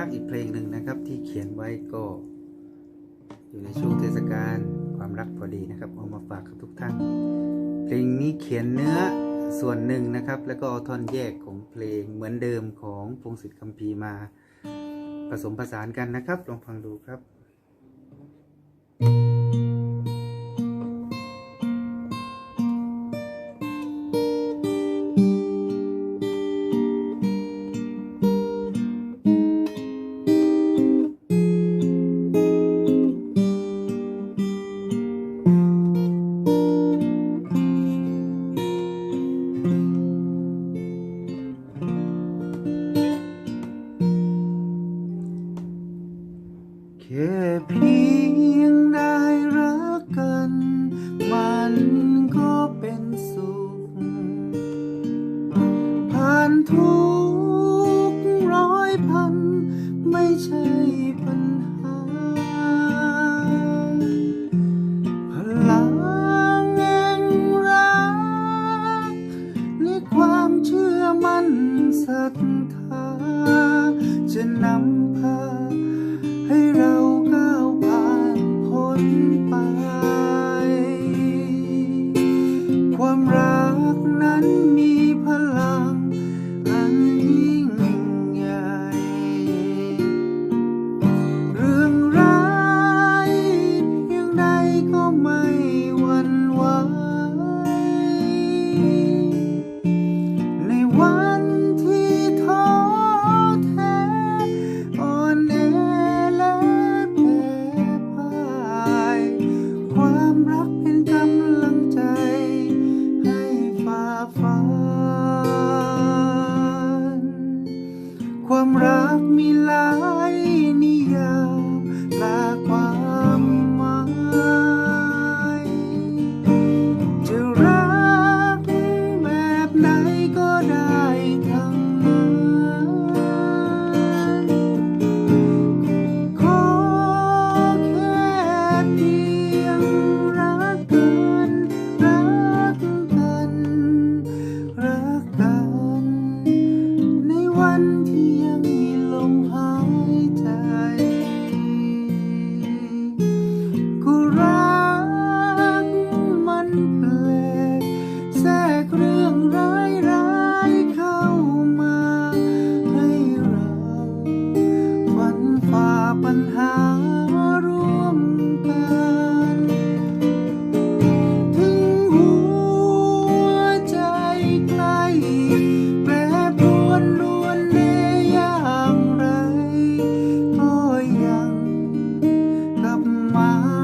รักอีกเพลงหนึ่งนะครับ ที่เขียนไว้ก็อยู่ในช่วงเทศกาลความรักพอดีนะครับเอามาฝากกับทุกท่าน เพลงนี้เขียนเนื้อส่วนหนึ่งนะครับ แล้วก็เอาท่อนแยกของเพลงเหมือนเดิมของพงศิษฐ์คัมภีร์มาผสมผสานกันนะครับลองฟังดูครับ นก็เป็นสุขผ่านทุก ความรักมีแล้ว fire.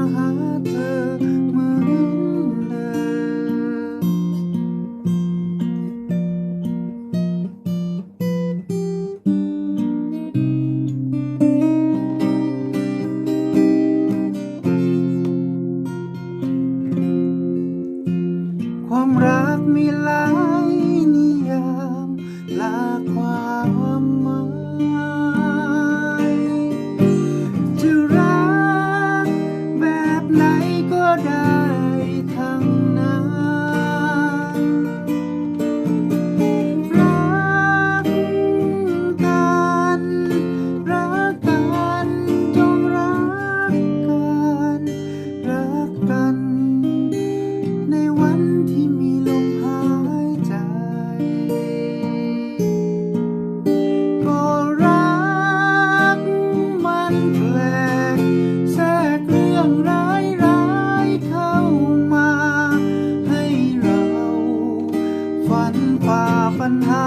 ฝันฝ่าปัญหา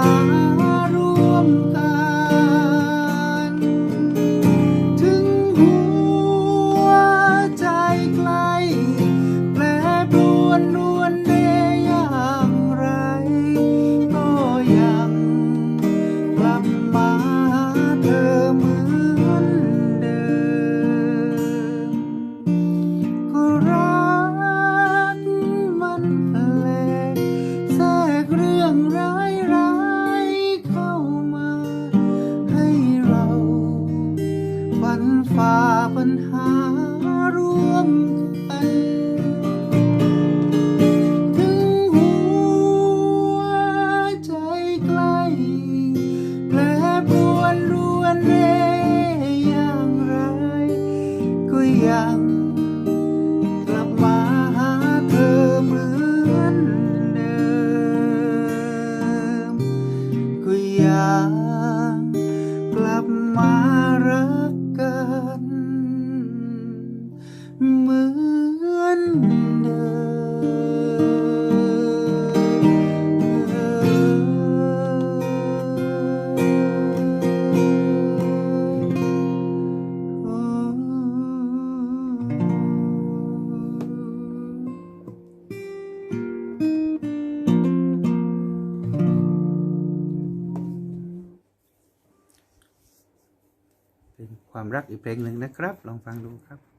ร่วมกัน รั ความรักอีกเพลงหนึ่งนะครับ ลองฟังดูครับ